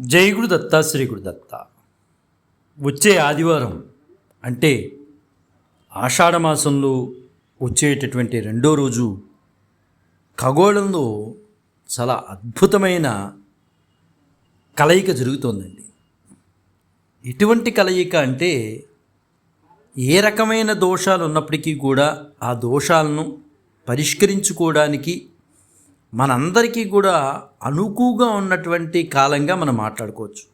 జై గురుదత్త శ్రీ గురుదత్త వచ్చే ఆదివారం అంటే ఆషాఢమాసంలో వచ్చేటటువంటి రెండో రోజు ఖగోళంలో చాలా అద్భుతమైన కలయిక జరుగుతోందండి. ఎటువంటి కలయిక అంటే ఏ రకమైన దోషాలు ఉన్నప్పటికీ కూడా ఆ దోషాలను పరిష్కరించుకోవడానికి మనందరికీ కూడా అనుకువగా ఉన్నటువంటి కాలంగా మనం మాట్లాడుకోవచ్చు.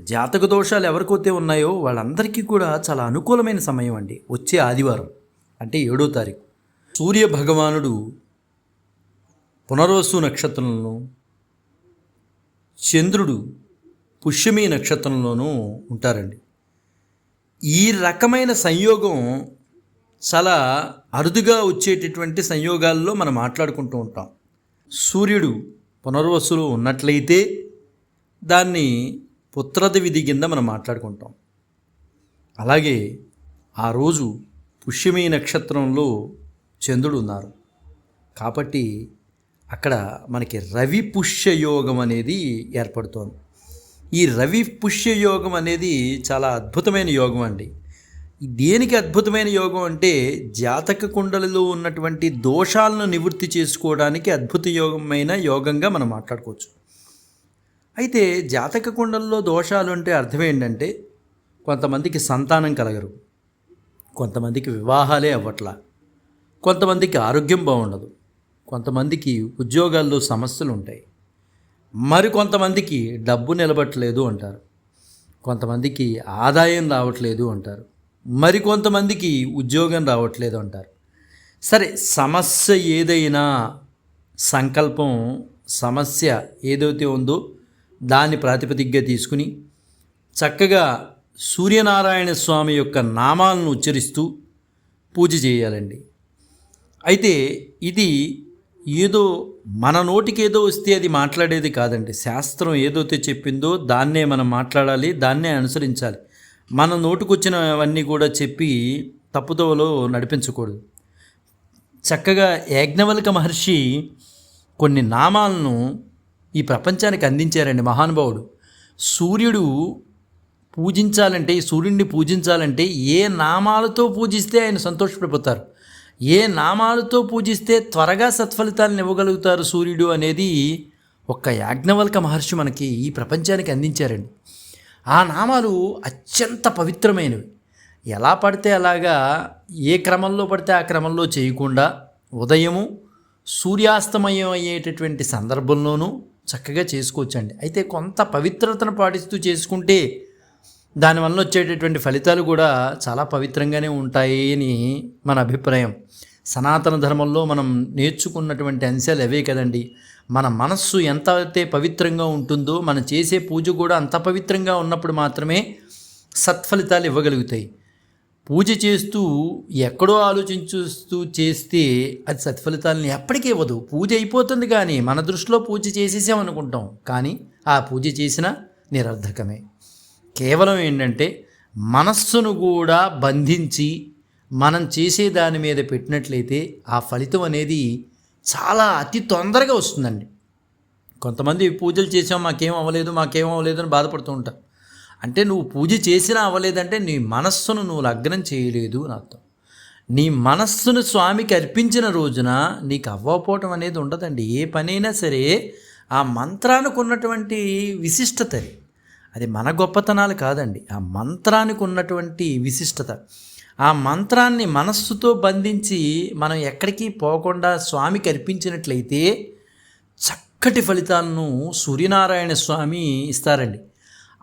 జాతక దోషాలు ఎవరికైతే ఉన్నాయో వాళ్ళందరికీ కూడా చాలా అనుకూలమైన సమయం అండి. వచ్చే ఆదివారం అంటే ఏడో తారీఖు. సూర్య భగవానుడు పునరోసు నక్షత్రంలోను చంద్రుడు పుష్యమి నక్షత్రంలోనూ ఉంటారండి. ఈ రకమైన సంయోగం చాలా అరుదుగా వచ్చేటటువంటి సంయోగాల్లో మనం మాట్లాడుకుంటూ ఉంటాం. సూర్యుడు పునర్వసులో ఉన్నట్లయితే దాన్ని పుత్రద విధి కింద మనం మాట్లాడుకుంటాం. అలాగే ఆ రోజు పుష్యమి నక్షత్రంలో చంద్రుడు ఉన్నారు. కాబట్టి అక్కడ మనకి రవి పుష్యయోగం అనేది ఏర్పడుతోంది. ఈ రవి పుష్యయోగం అనేది చాలా అద్భుతమైన యోగం అండి. దేనికి అద్భుతమైన యోగం అంటే జాతక కుండలలో ఉన్నటువంటి దోషాలను నివృత్తి చేసుకోవడానికి అద్భుత యోగమైన యోగంగా మనం మాట్లాడుకోవచ్చు. అయితే జాతక కుండల్లో దోషాలు అంటే అర్థం ఏంటంటే కొంతమందికి సంతానం కలగరు. కొంతమందికి వివాహాలే అవ్వట్లా. కొంతమందికి ఆరోగ్యం బాగుండదు. కొంతమందికి ఉద్యోగాల్లో సమస్యలు ఉంటాయి. మరి కొంతమందికి డబ్బు నిలబట్టలేదు అంటారు. కొంతమందికి ఆదాయం రావట్లేదు అంటారు. మరి కొంతమందికి ఉద్యోగం రావట్లేదు అంటారు. సరే సమస్య ఏదైనా సంకల్పం సమస్య ఏదైతే ఉందో దాన్ని ప్రాతిపదికగా తీసుకుని చక్కగా సూర్యనారాయణ స్వామి యొక్క నామాలను ఉచ్చరిస్తూ పూజ చేయాలండి. అయితే ఇది ఏదో మన నోటికి ఏదో వస్తే అది మాట్లాడేది కాదండి. శాస్త్రం ఏదైతే చెప్పిందో దాన్నే మనం మాట్లాడాలి దాన్నే అనుసరించాలి. మన నోటుకొచ్చినవన్నీ కూడా చెప్పి తప్పుదోవలో నడిపించకూడదు. చక్కగా యాజ్ఞవల్క మహర్షి కొన్ని నామాలను ఈ ప్రపంచానికి అందించారండి మహానుభావుడు. సూర్యుడు పూజించాలంటే ఈ సూర్యుడిని పూజించాలంటే ఏ నామాలతో పూజిస్తే ఆయన సంతోషపడిపోతారు? ఏ నామాలతో పూజిస్తే త్వరగా సత్ఫలితాలను ఇవ్వగలుగుతారు సూర్యుడు అనేది ఒక్క యాజ్ఞవల్క మహర్షి మనకి ఈ ప్రపంచానికి అందించారండి. ఆ నామాలు అత్యంత పవిత్రమైనవి. ఎలా పడితే అలాగా ఏ క్రమంలో పడితే ఆ క్రమంలో చేయకుండా ఉదయము సూర్యాస్తమయం అయ్యేటటువంటి సందర్భంలోనూ చక్కగా చేసుకోవచ్చండి. అయితే కొంత పవిత్రతను పాటిస్తూ చేసుకుంటే దానివల్ల వచ్చేటటువంటి ఫలితాలు కూడా చాలా పవిత్రంగానే ఉంటాయి అని మన అభిప్రాయం. సనాతన ధర్మంలో మనం నేర్చుకున్నటువంటి అంశాలు అవే కదండి. మన మనస్సు ఎంత అయితే పవిత్రంగా ఉంటుందో మనం చేసే పూజ కూడా అంత పవిత్రంగా ఉన్నప్పుడు మాత్రమే సత్ఫలితాలు ఇవ్వగలుగుతాయి. పూజ చేస్తూ ఎక్కడో ఆలోచించుస్తూ చేస్తే అది సత్ఫలితాలని ఎప్పటికీ ఇవ్వదు. పూజ అయిపోతుంది కానీ మన దృష్టిలో పూజ చేసేసామనుకుంటాం కానీ ఆ పూజ చేసిన నిరర్ధకమే. కేవలం ఏంటంటే మనస్సును కూడా బంధించి మనం చేసే దాని మీద పెట్టినట్లయితే ఆ ఫలితం అనేది చాలా అతి తొందరగా వస్తుందండి. కొంతమంది పూజలు చేసాం మాకేం అవ్వలేదు మాకేం అవ్వలేదు అని బాధపడుతూ ఉంటారు. అంటే నువ్వు పూజ చేసినా అవ్వలేదంటే నీ మనస్సును నువ్వు లగ్నం చేయలేదు అని అర్థం. నీ మనస్సును స్వామికి అర్పించిన రోజున నీకు అవ్వకపోవటం అనేది ఉండదండి. ఏ పనైనా సరే ఆ మంత్రానికి ఉన్నటువంటి విశిష్టత అది. అది మన గొప్పతనాలు కాదండి. ఆ మంత్రానికి ఉన్నటువంటి విశిష్టత. ఆ మంత్రాన్ని మనస్సుతో బంధించి మనం ఎక్కడికి పోకుండా స్వామికి అర్పించినట్లయితే చక్కటి ఫలితాలను సూర్యనారాయణ స్వామి ఇస్తారండి.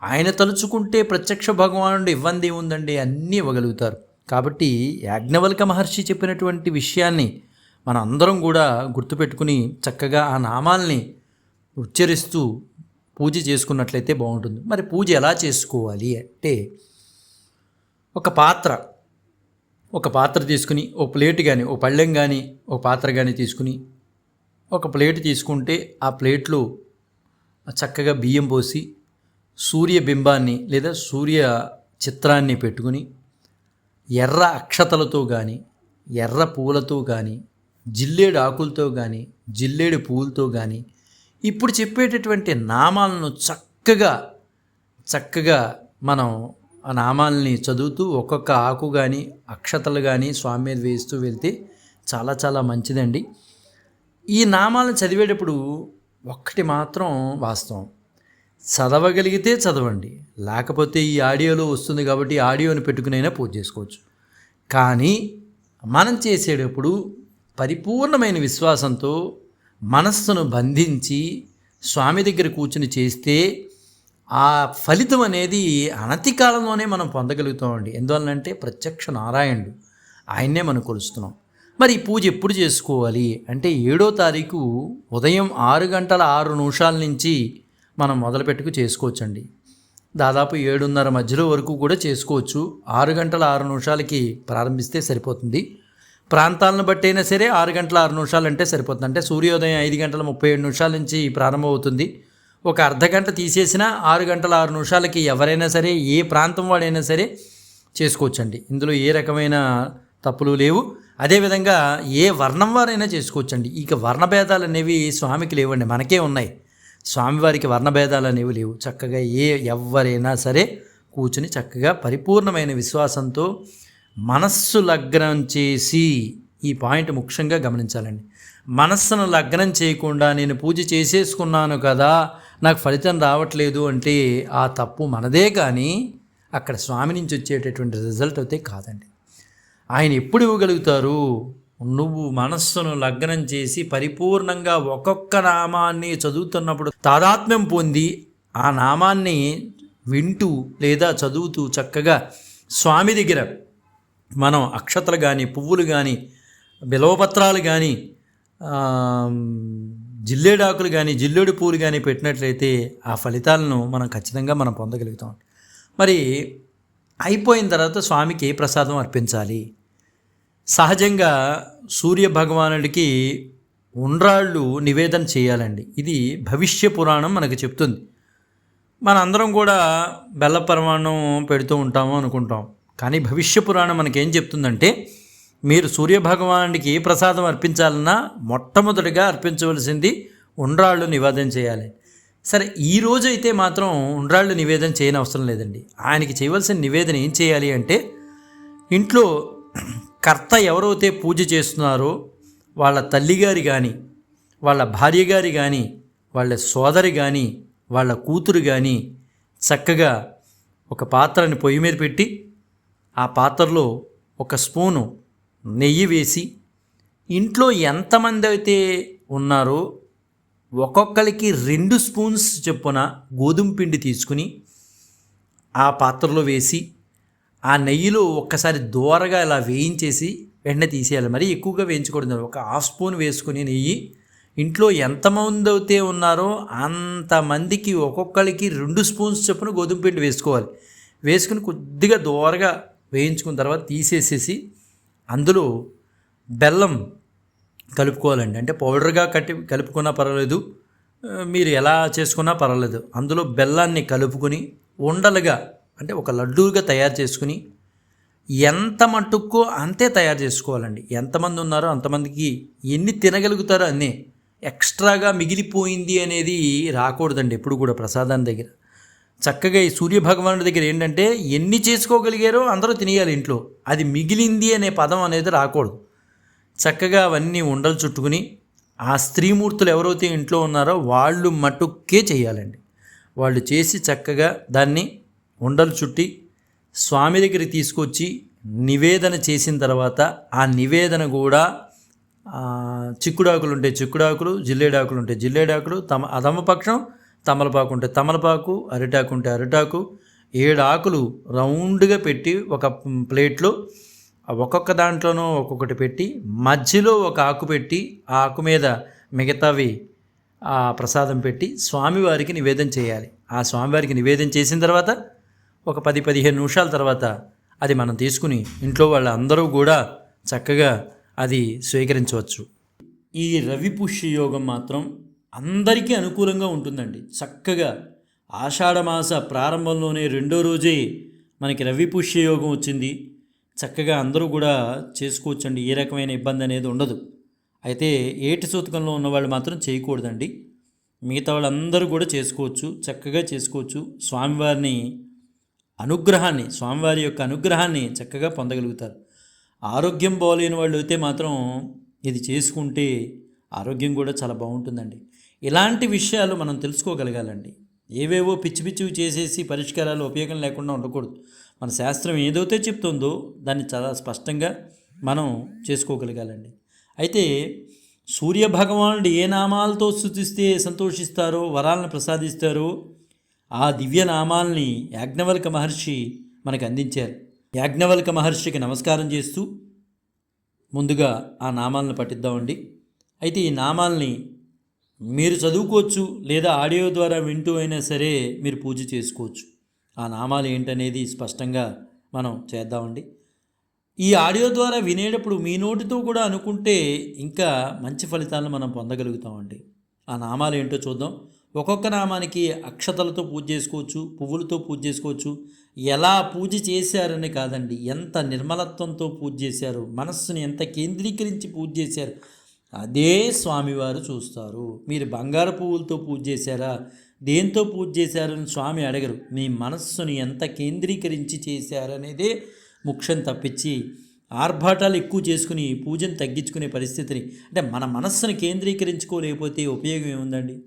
ఆయన తలుచుకుంటే ప్రత్యక్ష భగవానుడు ఇవ్వంది ఉందండి అన్నీ ఇవ్వగలుగుతారు. కాబట్టి యాజ్ఞవల్క మహర్షి చెప్పినటువంటి విషయాన్ని మన అందరం కూడా గుర్తుపెట్టుకుని చక్కగా ఆ నామాల్ని ఉచ్చరిస్తూ పూజ చేసుకున్నట్లయితే బాగుంటుంది. మరి పూజ ఎలా చేసుకోవాలి అంటే ఒక పాత్ర ఒక పాత్ర తీసుకుని ఓ ప్లేట్ కానీ ఒక పళ్ళెం కానీ ఒక పాత్ర కానీ తీసుకుని ఒక ప్లేట్ తీసుకుంటే ఆ ప్లేట్లో చక్కగా బియ్యం పోసి సూర్య బింబాన్ని లేదా సూర్య చిత్రాన్ని పెట్టుకుని ఎర్ర అక్షతలతో కానీ ఎర్ర పూలతో కానీ జిల్లేడు ఆకులతో కానీ జిల్లేడు పూలతో కానీ ఇప్పుడు చెప్పేటటువంటి నామాలను చక్కగా చక్కగా మనం ఆ నామాల్ని చదువుతూ ఒక్కొక్క ఆకు కానీ అక్షతలు కానీ స్వామి మీద వేస్తూ వెళ్తే చాలా చాలా మంచిదండి. ఈ నామాలను చదివేటప్పుడు ఒక్కటి మాత్రం వాస్తవం. చదవగలిగితే చదవండి. లేకపోతే ఈ ఆడియోలో వస్తుంది కాబట్టి ఆడియోని పెట్టుకునైనా పూజ చేసుకోవచ్చు. కానీ మనం చేసేటప్పుడు పరిపూర్ణమైన విశ్వాసంతో మనస్సును బంధించి స్వామి దగ్గర కూర్చుని చేస్తే ఆ ఫలితం అనేది అనతి కాలంలోనే మనం పొందగలుగుతామండి. ఎందువల్లంటే ప్రత్యక్ష నారాయణుడు. ఆయన్నే మనం కొలుస్తున్నాం. మరి ఈ పూజ ఎప్పుడు చేసుకోవాలి? అంటే ఏడో తారీఖు ఉదయం ఆరు గంటల ఆరు నిమిషాల నుంచి మనం మొదలుపెట్టుకు చేసుకోవచ్చండి. దాదాపు ఏడున్నర మధ్యలో వరకు కూడా చేసుకోవచ్చు. ఆరు గంటల ఆరు నిమిషాలకి ప్రారంభిస్తే సరిపోతుంది. ప్రాంతాలను బట్టి అయినా సరే ఆరు గంటల ఆరు నిమిషాలు అంటే సరిపోతుంది. అంటే సూర్యోదయం ఐదు గంటల ముప్పై ఏడు నిమిషాల నుంచి ప్రారంభమవుతుంది. ఒక అర్ధగంట తీసేసినా ఆరు గంటల ఆరు నిమిషాలకి ఎవరైనా సరే ఏ ప్రాంతం వాడైనా సరే చేసుకోవచ్చండి. ఇందులో ఏ రకమైన తప్పులు లేవు. అదేవిధంగా ఏ వర్ణం వారైనా చేసుకోవచ్చండి. ఇక వర్ణభేదాలు అనేవి స్వామికి లేవండి మనకే ఉన్నాయి. స్వామివారికి వర్ణభేదాలు అనేవి లేవు. చక్కగా ఏ ఎవరైనా సరే కూర్చుని చక్కగా పరిపూర్ణమైన విశ్వాసంతో మనస్సు లగ్నం చేసి ఈ పాయింట్ ముఖ్యంగా గమనించాలండి. మనస్సును లగ్నం చేయకుండా నేను పూజ చేసేసుకున్నాను కదా నాకు ఫలితం రావట్లేదు అంటే ఆ తప్పు మనదే కానీ అక్కడ స్వామి నుంచి వచ్చేటటువంటి రిజల్ట్ అయితే కాదండి. ఆయన ఎప్పుడు ఇవ్వగలుగుతారు? నువ్వు మనస్సును లగ్నం చేసి పరిపూర్ణంగా ఒక్కొక్క నామాన్ని చదువుతున్నప్పుడు తాదాత్మ్యం పొంది ఆ నామాన్ని వింటూ లేదా చదువుతూ చక్కగా స్వామి దగ్గర మనం అక్షతలు కానీ పువ్వులు కానీ బిలవపత్రాలు కానీ జిల్లేడాకులు కానీ జిల్లేడు పూలు కానీ పెట్టినట్లయితే ఆ ఫలితాలను మనం ఖచ్చితంగా మనం పొందగలుగుతాం. మరి అయిపోయిన తర్వాత స్వామికి ప్రసాదం అర్పించాలి? సహజంగా సూర్య భగవానుడికి ఉండ్రాళ్ళు నివేదన చేయాలండి. ఇది భవిష్య పురాణం మనకు చెప్తుంది. మనందరం కూడా బెల్ల పరమాణం పెడుతూ ఉంటాము అనుకుంటాం. కానీ భవిష్య పురాణం మనకేం చెప్తుందంటే మీరు సూర్యభగవానుడికి ఏ ప్రసాదం అర్పించాలన్నా మొట్టమొదటిగా అర్పించవలసింది ఉండ్రాళ్ళు నివేదన చేయాలి. సరే ఈ రోజు అయితే మాత్రం ఉండ్రాళ్ళు నివేదన చేయని అవసరం లేదండి. ఆయనకి చేయవలసిన నివేదన ఏం చేయాలి అంటే ఇంట్లో కర్త ఎవరైతే పూజ చేస్తున్నారో వాళ్ళ తల్లిగారి కానీ వాళ్ళ భార్య గారి కానీ వాళ్ళ సోదరి కానీ వాళ్ళ కూతురు కానీ చక్కగా ఒక పాత్రని పొయ్యి మీద పెట్టి ఆ పాత్రలో ఒక స్పూను నెయ్యి వేసి ఇంట్లో ఎంతమంది అయితే ఉన్నారో ఒక్కొక్కరికి రెండు స్పూన్స్ చొప్పున గోధుమ పిండి తీసుకుని ఆ పాత్రలో వేసి ఆ నెయ్యిలో ఒక్కసారి దూరగా ఇలా వేయించేసి వెంటనే తీసేయాలి. మరి ఎక్కువగా వేయించకూడదు. ఒక హాఫ్ స్పూన్ వేసుకుని నెయ్యి. ఇంట్లో ఎంతమంది అయితే ఉన్నారో అంతమందికి ఒక్కొక్కరికి రెండు స్పూన్స్ చొప్పున గోధుమ పిండి వేసుకోవాలి. వేసుకుని కొద్దిగా దూరగా వేయించుకున్న తర్వాత తీసేసేసి అందులో బెల్లం కలుపుకోవాలండి. అంటే పౌడర్గా కట్టి కలుపుకున్నా పర్వాలేదు. మీరు ఎలా చేసుకున్నా పర్వాలేదు. అందులో బెల్లాన్ని కలుపుకొని ఉండలుగా అంటే ఒక లడ్డూగా తయారు చేసుకుని ఎంత మట్టుకో అంతే తయారు చేసుకోవాలండి. ఎంతమంది ఉన్నారో అంతమందికి ఎన్ని తినగలుగుతారో అన్నీ ఎక్స్ట్రాగా మిగిలిపోయింది అనేది రాకూడదండి ఎప్పుడు కూడా ప్రసాదాన్ని దగ్గర. చక్కగా ఈ సూర్యభగవానుడి దగ్గర ఏంటంటే ఎన్ని చేసుకోగలిగారో అందరూ తినేయాలి ఇంట్లో. అది మిగిలింది అనే పదం అనేది రాకూడదు. చక్కగా అవన్నీ ఉండలు చుట్టుకుని ఆ స్త్రీమూర్తులు ఎవరైతే ఇంట్లో ఉన్నారో వాళ్ళు మటుక్కే చేయాలండి. వాళ్ళు చేసి చక్కగా దాన్ని ఉండలు చుట్టి స్వామి దగ్గరికి తీసుకొచ్చి నివేదన చేసిన తర్వాత ఆ నివేదన కూడా చిక్కుడాకులు ఉంటే చిక్కుడాకులు జిల్లేడాకులు ఉంటే జిల్లేడాకులు తమ అధమపక్షం తమలపాకు ఉంటే తమలపాకు అరిటాకు ఉంటే అరిటాకు ఏడు ఆకులు రౌండ్గా పెట్టి ఒక ప్లేట్లో ఒక్కొక్క దాంట్లోనూ ఒక్కొక్కటి పెట్టి మధ్యలో ఒక ఆకు పెట్టి ఆ ఆకు మీద మిగతావి ఆ ప్రసాదం పెట్టి స్వామివారికి నివేదన చేయాలి. ఆ స్వామివారికి నివేదన చేసిన తర్వాత ఒక పది పదిహేను నిమిషాల తర్వాత అది మనం తీసుకుని ఇంట్లో వాళ్ళందరూ కూడా చక్కగా అది స్వీకరించవచ్చు. ఈ రవి పుష్య యోగం మాత్రం అందరికీ అనుకూలంగా ఉంటుందండి. చక్కగా ఆషాఢమాస ప్రారంభంలోనే రెండో రోజే మనకి రవి పుష్య యోగం వచ్చింది. చక్కగా అందరూ కూడా చేసుకోవచ్చండి. ఏ రకమైన ఇబ్బంది అనేది ఉండదు. అయితే ఏటి సూతకంలో ఉన్నవాళ్ళు మాత్రం చేయకూడదండి. మిగతా వాళ్ళందరూ కూడా చేసుకోవచ్చు. చక్కగా చేసుకోవచ్చు. స్వామివారిని అనుగ్రహాన్ని స్వామివారి యొక్క అనుగ్రహాన్ని చక్కగా పొందగలుగుతారు. ఆరోగ్యం బాగోలేని వాళ్ళు అయితే మాత్రం ఇది చేసుకుంటే ఆరోగ్యం కూడా చాలా బాగుంటుందండి. ఇలాంటి విషయాలు మనం తెలుసుకోగలగాలండి. ఏవేవో పిచ్చి పిచ్చివి చేసేసి పరిష్కారాలు ఉపయోగం లేకుండా ఉండకూడదు. మన శాస్త్రం ఏదైతే చెప్తుందో దాన్ని చాలా స్పష్టంగా మనం చేసుకోగలగాలండి. అయితే సూర్య భగవానుడు ఏ నామాలతో స్థుతిస్తే సంతోషిస్తారో వరాలను ప్రసాదిస్తారో ఆ దివ్య నామాల్ని యాజ్ఞవల్క మహర్షి మనకు అందించారు. యాజ్ఞవల్క మహర్షికి నమస్కారం చేస్తూ ముందుగా ఆ నామాలను పఠిద్దామండి. అయితే ఈ నామాల్ని మీరు చదువుకోవచ్చు లేదా ఆడియో ద్వారా వింటూ అయినా సరే మీరు పూజ చేసుకోవచ్చు. ఆ నామాలు ఏంటనేది స్పష్టంగా మనం చేద్దామండి. ఈ ఆడియో ద్వారా వినేటప్పుడు మీ నోటితో కూడా అనుకుంటే ఇంకా మంచి ఫలితాలను మనం పొందగలుగుతామండి. ఆ నామాలు ఏంటో చూద్దాం. ఒక్కొక్క నామానికి అక్షతలతో పూజ చేసుకోవచ్చు పువ్వులతో పూజ చేసుకోవచ్చు. ఎలా పూజ చేశారని కాదండి ఎంత నిర్మలత్వంతో పూజ చేశారు మనస్సుని ఎంత కేంద్రీకరించి పూజ చేశారు అదే స్వామివారు చూస్తారు. మీరు బంగారు పువ్వులతో పూజ చేశారా? దేంతో పూజ చేశారని స్వామి అడగరు. మీ మనస్సుని ఎంత కేంద్రీకరించి చేశారనేదే ముఖ్యం తప్పించి ఆర్భాటాలు ఎక్కువ చేసుకుని పూజను తగ్గించుకునే పరిస్థితిని అంటే మన మనస్సును కేంద్రీకరించుకోలేకపోతే ఉపయోగం ఏముందండి?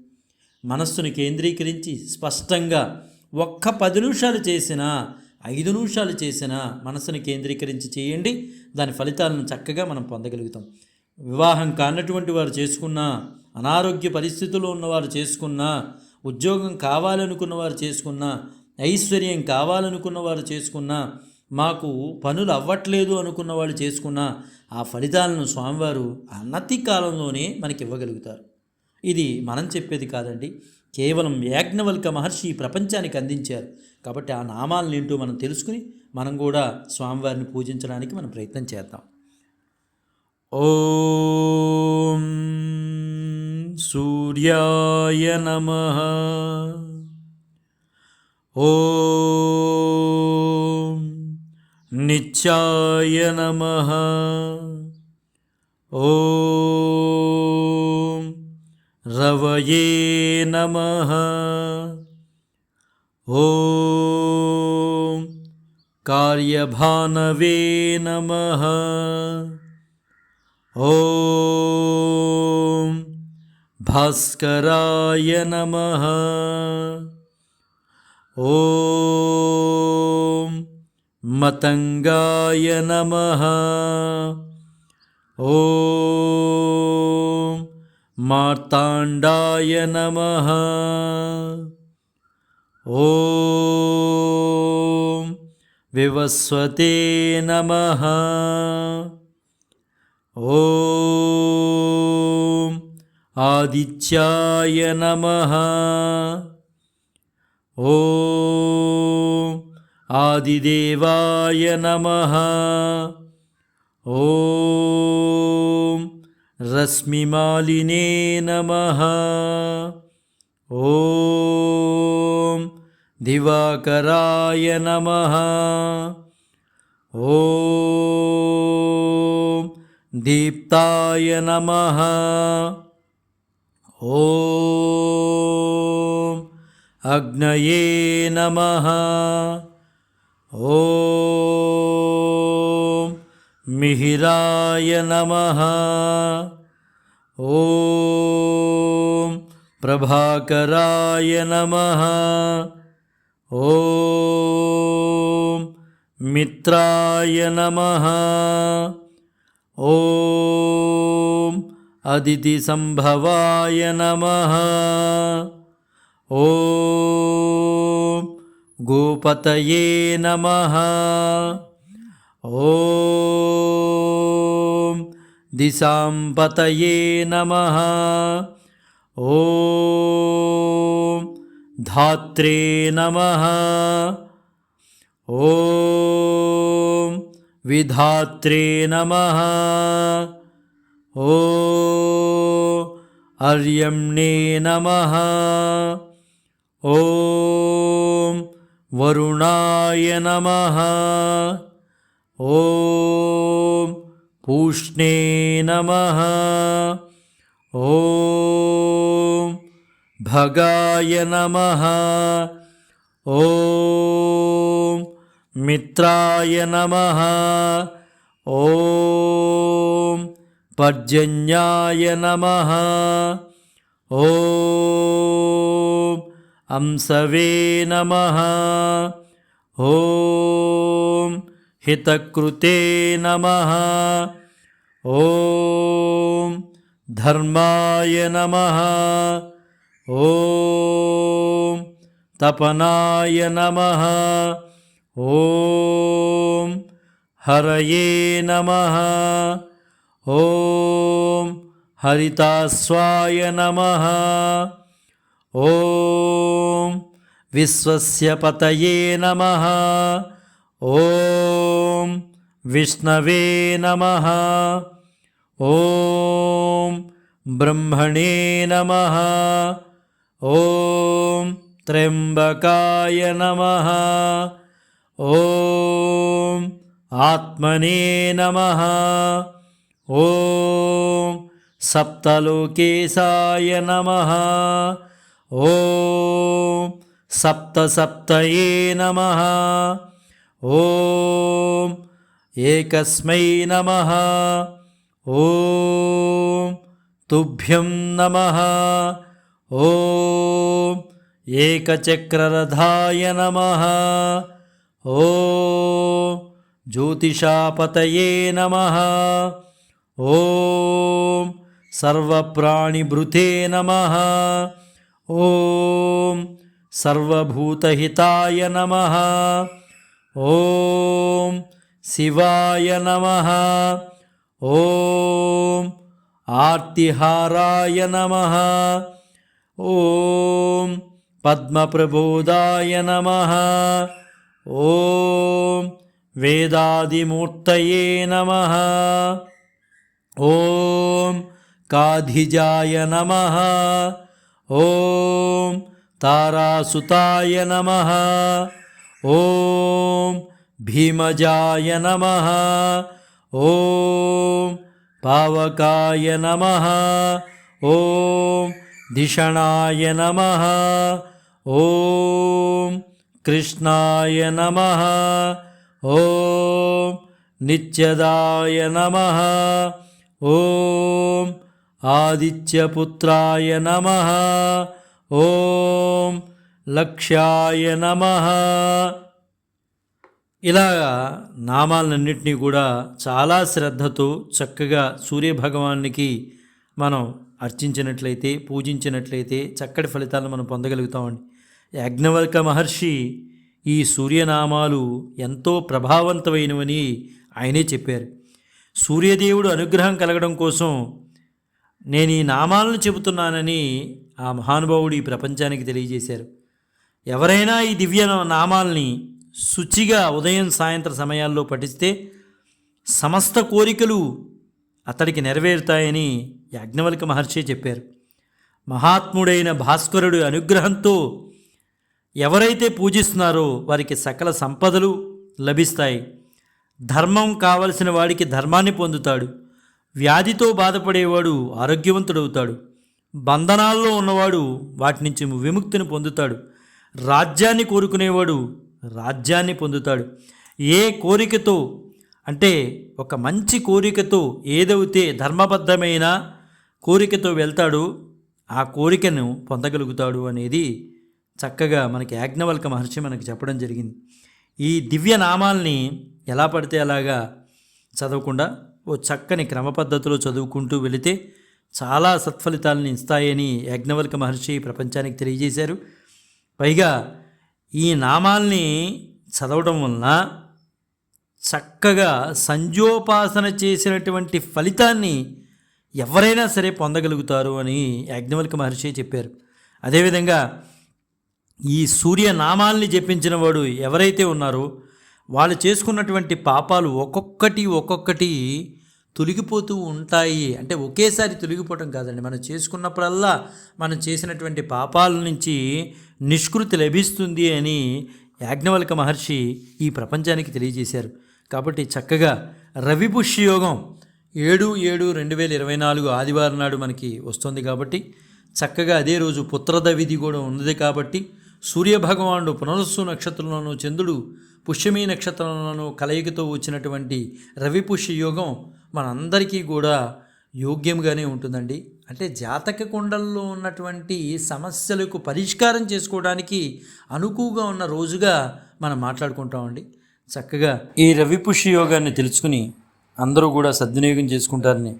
మనస్సును కేంద్రీకరించి స్పష్టంగా ఒక్క పది నిమిషాలు చేసినా ఐదు నిమిషాలు చేసినా మనసును కేంద్రీకరించి చేయండి. దాని ఫలితాలను చక్కగా మనం పొందగలుగుతాం. వివాహం కానటువంటి వారు చేసుకున్నా అనారోగ్య పరిస్థితుల్లో ఉన్నవారు చేసుకున్నా ఉద్యోగం కావాలనుకున్న వారు చేసుకున్నా ఐశ్వర్యం కావాలనుకున్న వారు చేసుకున్నా మాకు పనులు అవ్వట్లేదు అనుకున్న వాళ్ళు చేసుకున్నా ఆ ఫలితాలను స్వామివారు అన్నతి కాలంలోనే మనకి ఇవ్వగలుగుతారు. ఇది మనం చెప్పేది కాదండి. కేవలం యాజ్ఞవల్క మహర్షి ఈ ప్రపంచానికి అందించారు. కాబట్టి ఆ నామాలను ఏంటో మనం తెలుసుకుని మనం కూడా స్వామివారిని పూజించడానికి మనం ప్రయత్నం చేద్దాం. ॐ सूर्याय नमः। ॐ नित्याय नमः। ॐ रवये नमः। ॐ कार्यभानवे नमः। ॐ भास्कराय नमः। ॐ मतङ्गाय नमः। ॐ मार्ताण्डाय नमः। ॐ विवस्वते नमः। ఓం ఆదిత్యాయ నమ. ఓం ఆదిదేవాయ నమ. ఓం రశ్మిమాలినే నమ. ఓం దివాకరాయ నమ. ఓం दीप्ताय नमः। ॐ अग्नये नमः। ॐ मिहिराय नमः। ॐ प्रभाकराय नमः। ॐ मित्राय नमः। ॐ अदितिसम्भवाय नमः। ॐ गोपतये नमः। ॐ दिशाम्पतये नमः। ॐ धात्रे नमः। ॐ विधात्रे नमः। ओ अर्यम्णे नमः। ॐ वरुणाय नमः। ॐ पूष्णे नमः। ॐ भगाय नमः। ॐ మిత్రాయ నమ. ఓం పర్జన్యాయ నమ. ఓం అంసవే నమ. ఓం హితకృతే నమ. ఓం ధర్మాయ నమ. ఓం తపనాయ నమ. ॐ हरये नमः। ॐ हरितास्वाय नमः। ॐ विश्वस्य पतये नमः। ॐ विष्णवे नमः। ॐ ब्रह्मणे नमः। ॐ त्र्यम्बकाय नमः। ఓం ఆత్మనే నమ ఓం సప్తలోకేశాయ నమ ఓం సప్తసప్తయే నమ ఓం ఏకస్మై నమ ఓం తుభ్యం నమ ఓం ఏకచక్రరథాయ నమ ओ ज्योतिषापतये नमः। ॐ सर्वप्राणिभृते नमः। ॐ सर्वभूतहिताय नमः। ॐ शिवाय नमः। ॐ आर्तिहाराय नमः। ॐ पद्मप्रबोधाय नमः। ॐ वेदादिमूर्तये नमः। ॐ काधिजाय नमः। ॐ तारासुताय नमः। ॐ भीमजाय नमः। ॐ पावकाय नमः। ॐ धिषणाय नमः। ॐ కృష్ణాయ నమ. ఓం నిత్యదాయ నమ. ఓం ఆదిత్యపుత్రాయ నమ. ఓం లక్ష్యాయ నమ. ఇలాగా నామాలన్నింటినీ కూడా చాలా శ్రద్ధతో చక్కగా సూర్యభగవానికి మనం అర్చించినట్లయితే పూజించినట్లయితే చక్కటి ఫలితాలను మనం పొందగలుగుతామండి. యాజ్ఞవల్క మహర్షి ఈ సూర్యనామాలు ఎంతో ప్రభావవంతమైనవని ఆయనే చెప్పారు. సూర్యదేవుడు అనుగ్రహం కలగడం కోసం నేను ఈ నామాలను చెబుతున్నానని ఆ మహానుభావుడు ఈ ప్రపంచానికి తెలియజేశారు. ఎవరైనా ఈ దివ్య నామాల్ని శుచిగా ఉదయం సాయంత్ర సమయాల్లో పఠిస్తే సమస్త కోరికలు అతడికి నెరవేరుతాయని యాజ్ఞవల్క మహర్షి చెప్పారు. మహాత్ముడైన భాస్కరుడు అనుగ్రహంతో ఎవరైతే పూజిస్తున్నారో వారికి సకల సంపదలు లభిస్తాయి. ధర్మం కావలసిన వాడికి ధర్మాన్ని పొందుతాడు. వ్యాధితో బాధపడేవాడు ఆరోగ్యవంతుడవుతాడు. బంధనాల్లో ఉన్నవాడు వాటి నుంచి విముక్తిని పొందుతాడు. రాజ్యాన్ని కోరుకునేవాడు రాజ్యాన్ని పొందుతాడు. ఏ కోరికతో అంటే ఒక మంచి కోరికతో ఏదైతే ధర్మబద్ధమైన కోరికతో వెళ్తాడో ఆ కోరికను పొందగలుగుతాడు అనేది చక్కగా మనకి యాజ్ఞవల్క మహర్షి మనకి చెప్పడం జరిగింది. ఈ దివ్య నామాల్ని ఎలా పడితే అలాగా చదవకుండా ఓ చక్కని క్రమ పద్ధతిలో చదువుకుంటూ వెళితే చాలా సత్ఫలితాలను ఇస్తాయని యాజ్ఞవల్క మహర్షి ప్రపంచానికి తెలియజేశారు. పైగా ఈ నామాల్ని చదవడం వలన చక్కగా సంజోపాసన చేసినటువంటి ఫలితాన్ని ఎవరైనా సరే పొందగలుగుతారు అని యాజ్ఞవల్క మహర్షి చెప్పారు. అదేవిధంగా ఈ సూర్యనామాల్ని జపించిన వాడు ఎవరైతే ఉన్నారో వాళ్ళు చేసుకున్నటువంటి పాపాలు ఒక్కొక్కటి ఒక్కొక్కటి తొలగిపోతూ ఉంటాయి. అంటే ఒకేసారి తొలగిపోవటం కాదండి. మనం చేసుకున్నప్పుడల్లా మనం చేసినటువంటి పాపాల నుంచి నిష్కృతి లభిస్తుంది అని యాజ్ఞవల్క మహర్షి ఈ ప్రపంచానికి తెలియజేశారు. కాబట్టి చక్కగా రవి పుష్యయోగం ఏడు ఏడు రెండు వేల ఇరవై నాలుగు ఆదివారం నాడు మనకి వస్తుంది కాబట్టి చక్కగా అదే రోజు పుత్రద విధి కూడా ఉన్నది కాబట్టి సూర్యభగవానుడు పునరుస్సు నక్షత్రంలోనూ చంద్రుడు పుష్యమీ నక్షత్రంలోనూ కలయికతో వచ్చినటువంటి రవిపుష్య యోగం మనందరికీ కూడా యోగ్యంగానే ఉంటుందండి. అంటే జాతక కుండల్లో ఉన్నటువంటి సమస్యలకు పరిష్కారం చేసుకోవడానికి అనుకువగా ఉన్న రోజుగా మనం మాట్లాడుకుంటామండి. చక్కగా ఈ రవి పుష్య యోగాన్ని తెలుసుకుని అందరూ కూడా సద్వినియోగం చేసుకుంటారని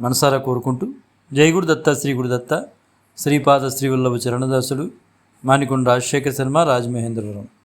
మనసారా కోరుకుంటూ జై గురుదత్త శ్రీ గురుదత్త శ్రీపాద శ్రీవల్లభ చరణదాసుడు మానికొండ రాజశేఖర శర్మ రాజమహేంద్రవరం.